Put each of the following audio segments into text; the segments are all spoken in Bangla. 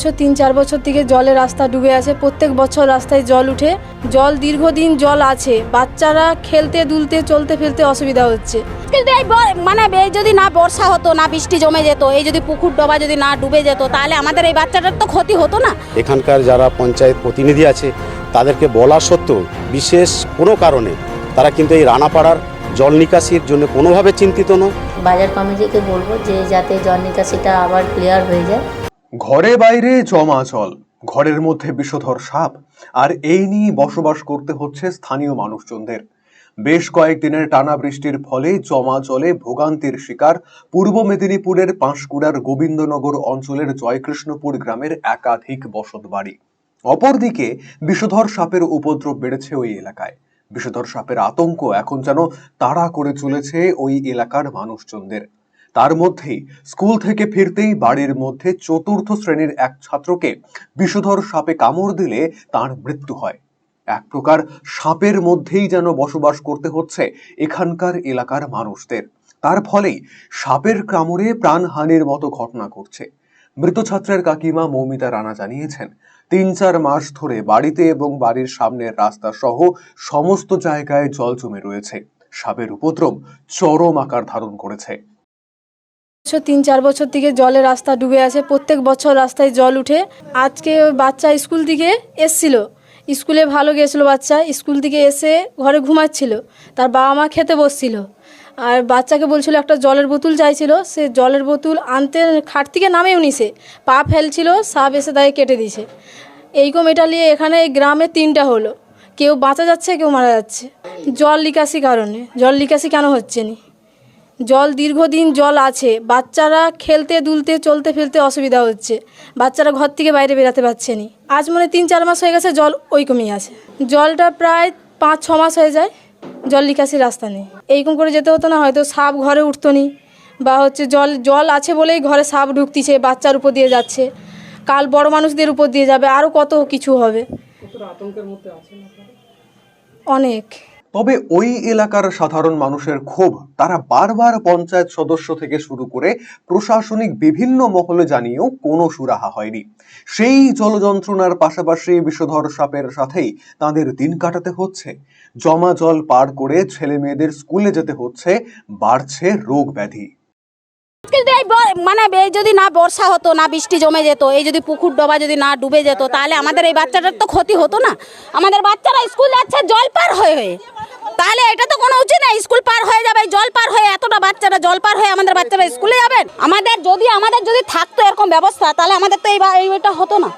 বছর তিন চার বছর থেকে জলে রাস্তা ডুবে আছে। প্রত্যেক বছর রাস্তায় জল উঠে জল দীর্ঘদিন জল আছে। বাচ্চারা খেলতে দুলতে চলতে ফেলতে অসুবিধা হচ্ছে। কিন্তু এই মানে এই যদি না বর্ষা হতো না বৃষ্টি জমে যেত এই যদি পুকুর ডোবা যদি না ডুবে যেত তাহলে আমাদের এই বাচ্চাটার তো ক্ষতি হতো না। এখানকার যারা পঞ্চায়েত প্রতিনিধি আছে তাদেরকে বলা সত্ত্বেও বিশেষ কোনো কারণে তারা কিন্তু এই রানাপাড়ার জল নিকাশির জন্য কোনোভাবে চিন্তিত নয়। বাজার কমিটিকে বলব যে যাতে জল নিকাশিটা আবার ক্লিয়ার হয়ে যায়। ঘরে বাইরে জমা জল ঘরের মধ্যে বিষধর সাপ, আর এই নিয়ে বসবাস করতে হচ্ছে স্থানীয় মানুষজনদের। বেশ কয়েকদিনের টানা বৃষ্টির ফলে জমা জলে ভোগান্তির শিকার পূর্ব মেদিনীপুরের পাঁশকুড়ার গোবিন্দনগর অঞ্চলের জয়কৃষ্ণপুর গ্রামের একাধিক বসত বাড়ি অপরদিকে বিষধর সাপের উপদ্রব বেড়েছে ওই এলাকায়। বিষধর সাপের আতঙ্ক এখন যেন তাড়া করে চলেছে ওই এলাকার মানুষজনদের। তার মধ্যেই স্কুল থেকে ফিরতেই বাড়ির মধ্যে চতুর্থ শ্রেণির এক ছাত্রকে বিষধর সাপে কামড় দিলে তার মৃত্যু হয়। এক প্রকার সাপের মধ্যেই যেন বসবাস করতে হচ্ছে এখানকার এলাকার মানুষদের। তার ফলেই সাপের কামড়ে প্রাণহানির মতো ঘটনা ঘটছে। মৃত ছাত্রের কাকিমা মৌমিতা রানা জানিয়েছেন, তিন চার মাস ধরে বাড়িতে এবং বাড়ির সামনের রাস্তা সহ সমস্ত জায়গায় জল জমে রয়েছে। সাপের উপদ্রব চরম আকার ধারণ করেছে। তিন, চার বছর থেকে জলে রাস্তা ডুবে আছে। প্রত্যেক বছর রাস্তায় জল উঠে। আজকে বাচ্চা স্কুল থেকে এসছিল। স্কুলে ভালো গেছিল বাচ্চা। স্কুল থেকে এসে ঘরে ঘুমাচ্ছিল। তার বাবা মা খেতে বসছিল। আর বাচ্চাকে বলছিল, একটা জলের বোতল চাইছিল। সে জলের বোতল আনতে খাট থেকে নামেও নিছে। পা ফেলছিল, সাপ এসে তাকে কেটে দিয়েছে এইরকম এটা নিয়ে এখানে গ্রামে তিনটা হলো। কেউ বাঁচা যাচ্ছে, কেউ মারা যাচ্ছে। জল নিকাশি কারণে। জল নিকাশি কেন হচ্ছে না? জল দীর্ঘদিন জল আছে। বাচ্চারা খেলতে দুলতে চলতে ফেলতে অসুবিধা হচ্ছে। বাচ্চারা ঘর থেকে বাইরে বেরাতে পারছে না। আজ মনে তিন চার মাস হয়ে গেছে জল ওই কমেই আছে। জলটা প্রায় পাঁচ ছ মাস হয়ে যায় জল নিকাশির রাস্তা নেই এইরকম করে যেতে হতো না হয়তো সাপ ঘরে উঠতো নি বা হচ্ছে জল জল আছে বলেই ঘরে সাপ ঢুকতিছে বাচ্চার উপর দিয়ে যাচ্ছে। কাল বড় মানুষদের উপর দিয়ে যাবে আরও কত কিছু হবে। অনেক। তবে ওই এলাকার সাধারণ মানুষের ক্ষোভ তারা বারবার পঞ্চায়েত সদস্য থেকে শুরু করে প্রশাসনিক বিভিন্ন মহলে জানিয়েও কোনো সুরাহা হয়নি। সেই জলযন্ত্রণার পাশাপাশি বিষধর সাপের সাথেই তাদের দিন কাটাতে হচ্ছে। জমা জল পার করে ছেলে মেয়েদের স্কুলে যেতে হচ্ছে, বাড়ছে রোগ ব্যাধি। মানে এই যদি না বর্ষা হতো, না বৃষ্টি জমে যেত, এই যদি পুকুর ডোবা যদি না ডুবে যেত, তাহলে আমাদের এই বাচ্চাটার তো ক্ষতি হতো না। আমাদের বাচ্চারা স্কুল যাচ্ছে, জল পার হয়ে হয়ে। তাহলে এটা তো কোনো উচিত না, স্কুল পার হয়ে যাবে, জল পার হয়ে এতটা বাচ্চারা জল পার হয়ে আমাদের বাচ্চারা স্কুলে যাবেন। আমাদের যদি আমাদের যদি থাকতো এরকম ব্যবস্থা, তাহলে আমাদের তো এইটা হতো না।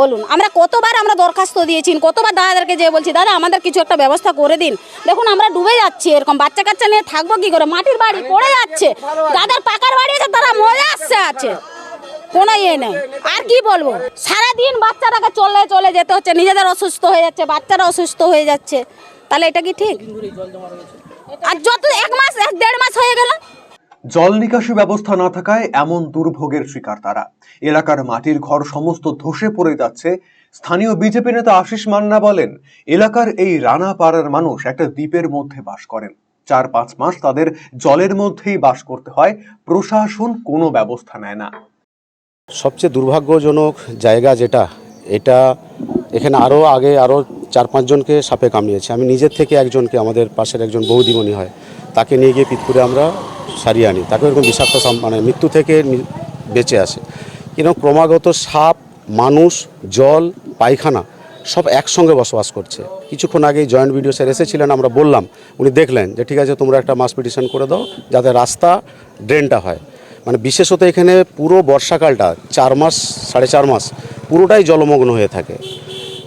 বলুন, আমরা কতবার আমরা দরখাস্ত দিয়েছি, কতবার দাদাদেরকে যেয়ে বলছি, দাদা, আমাদের কিছু একটা ব্যবস্থা করে দিন। দেখুন, আমরা ডুবে যাচ্ছি, এরকম বাচ্চা কাচ্চা নিয়ে থাকব কি করে? মাটির বাড়ি পড়ে যাচ্ছে যাদের পাকার বাড়ি আছে, তারা মরে আসছে আছে। কোনো ইয়ে নেই। আর কি বলব? সারাদিন বাচ্চাটাকে চলে চলে যেতে হচ্ছে, নিজেদের অসুস্থ হয়ে যাচ্ছে, বাচ্চারা অসুস্থ হয়ে যাচ্ছে। তাহলে এটা কি ঠিক? আর যত এক মাস, এক দেড় মাস হয়ে গেল জল নিকাশি ব্যবস্থা না থাকায় এমন দুর্ভোগের শিকার তারা। এলাকার মাটির ঘর সমস্ত ধসে পড়ে যাচ্ছে। স্থানীয় বিজেপি নেতা আশিস মান্না বলেন, এলাকার এই রানা পাড়ার মানুষ একটা দ্বীপের মধ্যে বাস করেন। চার পাঁচ মাস তাদের জলের মধ্যেই বাস করতে হয়, প্রশাসন কোনো ব্যবস্থা নেয় না। সবচেয়ে দুর্ভাগ্যজনক জায়গা যেটা, এটা এখানে আরও আগে আরও চার পাঁচজনকে সাপে কামিয়েছে আমি নিজের থেকে একজনকে, আমাদের পাশের একজন বৌদিমণি হয়, তাকে নিয়ে গিয়ে পিতপুরে আমরা সারিয়ে আনি। তাকে এরকম বিষাক্ত মানে মৃত্যু থেকে বেঁচে আসে। কিন্তু ক্রমাগত সাপ, মানুষ, জল, পায়খানা সব একসঙ্গে বসবাস করছে। কিছুক্ষণ আগেই জয়েন্ট ভিডিও স্যার এসেছিলেন, আমরা বললাম, উনি দেখলেন যে, ঠিক আছে, তোমরা একটা মাস পিটিশন করে দাও, যাতে রাস্তা ড্রেনটা হয়। মানে বিশেষত এখানে পুরো বর্ষাকালটা, চার মাস, সাড়ে চার মাস, পুরোটাই জলমগ্ন হয়ে থাকে।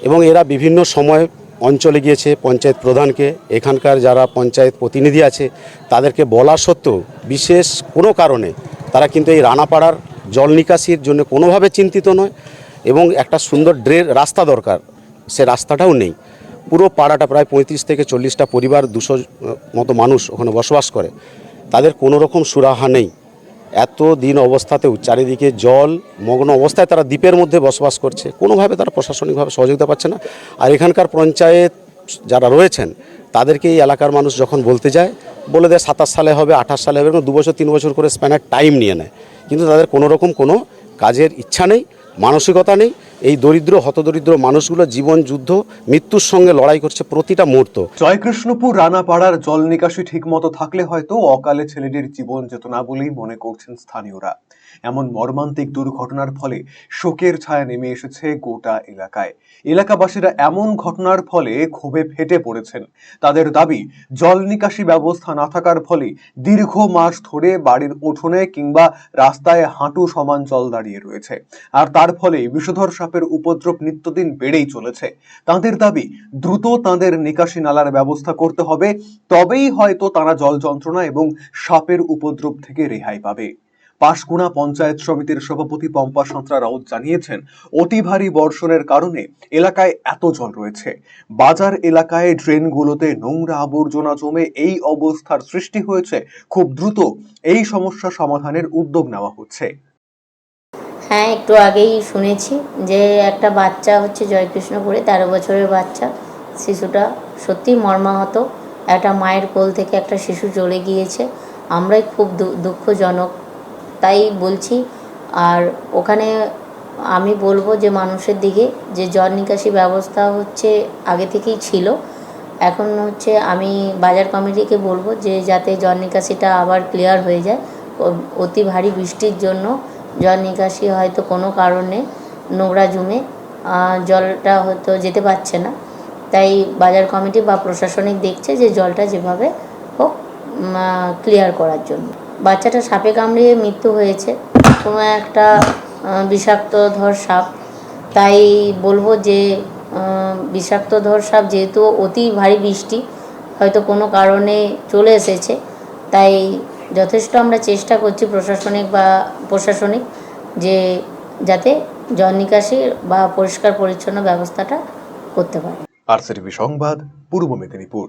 এবং এরা বিভিন্ন সময় অঞ্চলে গিয়েছে, পঞ্চায়েত প্রধানকে। এখানকার যারা পঞ্চায়েত প্রতিনিধি আছে, তাদেরকে বলা সত্ত্বেও, বিশেষ কোনো কারণে তারা কিন্তু এই রানাপাড়ার জল নিকাশির জন্য কোনোভাবে চিন্তিত নয় এবং একটা সুন্দর ড্রে রাস্তা দরকার, সে রাস্তাটাও নেই। পুরো পাড়াটা প্রায় পঁয়ত্রিশ থেকে চল্লিশটা পরিবার, দুশো মতো মানুষ ওখানে বসবাস করে। তাদের কোনো রকম সুরাহা নেই। এত দিন অবস্থাতেও চারিদিকে জল, মগ্ন অবস্থায় তারা দ্বীপের মধ্যে বসবাস করছে। কোনোভাবে তারা প্রশাসনিকভাবে সহযোগিতা পাচ্ছে না। আর এখানকার পঞ্চায়েত যারা রয়েছেন, তাদেরকে এই এলাকার মানুষ যখন বলতে যায়, বলে দেয় সাতাশ সালে হবে, আঠাশ সালে হবে, এবং দু বছর, তিন বছর করে স্প্যানের টাইম নিয়ে নেয়। কিন্তু তাদের কোনো রকম কোনো কাজের ইচ্ছা নেই, মানসিকতা নেই এই দরিদ্র, হতদরিদ্র মানুষগুলো জীবন, যুদ্ধ, মৃত্যুর সঙ্গে লড়াই করছে প্রতিটা মুহূর্ত। জয়কৃষ্ণপুর, রানাপাড়ার জল নিকাশি ঠিকমতো থাকলে হয়তো অকালে ছেলেটির জীবন যেত না বলেই মনে করছেন স্থানীয়রা। এমন মর্মান্তিক দুর্ঘটনার ফলে শোকের ছায়া নেমে এসেছে গোটা এলাকায়। এলাকাবাসীরা এমন ঘটনার ফলে ক্ষোভে ফেটে পড়েছেন। তাদের দাবি, জল নিকাশি ব্যবস্থা না থাকার ফলে দীর্ঘ মাস ধরে বাড়ির উঠোনে কিংবা রাস্তায় হাঁটু সমান জল দাঁড়িয়ে রয়েছে। আর তার ফলে বিষধর সাপের উপদ্রব নিত্যদিন বেড়েই চলেছে। তাদের দাবি, দ্রুত তাদের নিকাশি নালার ব্যবস্থা করতে হবে, তবেই হয়তো তারা জল যন্ত্রণা এবং সাপের উপদ্রব থেকে রেহাই পাবে। পাঁশকুড়া পঞ্চায়েত সমিতির সভাপতি পম্পা সাঁতরা রাউত জানিয়েছেন, অতি ভারী বর্ষণের কারণে এলাকায় এত জল রয়েছে। বাজার এলাকায় ড্রেনগুলোতে নোংরা আবর্জনা জমে এই অবস্থার সৃষ্টি হয়েছে। খুব দ্রুত এই সমস্যা সমাধানের উদ্যোগ নেওয়া হচ্ছে। হ্যাঁ একটু আগেই শুনেছি যে একটা বাচ্চা হচ্ছে জয়কৃষ্ণপুরে, তেরো বছরের বাচ্চা। শিশুটা সত্যি মর্মাহত। একটা মায়ের কোল থেকে একটা শিশু চলে গিয়েছে। আমরাই খুব দুঃখজনক তাই বলছি। আর ওখানে আমি বলব যে মানুষের দিকে, যে জল নিকাশি ব্যবস্থা হচ্ছে আগে থেকেই ছিল। এখন হচ্ছে আমি বাজার কমিটিকে বলব যে যাতে জল নিকাশিটা আবার ক্লিয়ার হয়ে যায়। অতি ভারী বৃষ্টির জন্য জল নিকাশি হয়তো কোনো কারণে নোংরা জমে জলটা হয়তো যেতে পারছে না। তাই বাজার কমিটি বা প্রশাসনিক দেখছে যে জলটা যেভাবে হোক ক্লিয়ার করার জন্য। বাচ্চাটা সাপে কামড়িয়ে মৃত্যু হয়েছে। কোনো একটা বিষাক্ত ধর সাপ। তাই বলব যে বিষাক্ত ধর সাপ যেহেতু অতি ভারী বৃষ্টি, হয়তো কোনো কারণে চলে এসেছে। তাই যথেষ্ট আমরা চেষ্টা করছি প্রশাসনিক বা প্রশাসনিক যে, যাতে জল নিকাশি বা পরিষ্কার পরিচ্ছন্ন ব্যবস্থাটা করতে পারে। আরসিটিভি সংবাদ, পূর্ব মেদিনীপুর।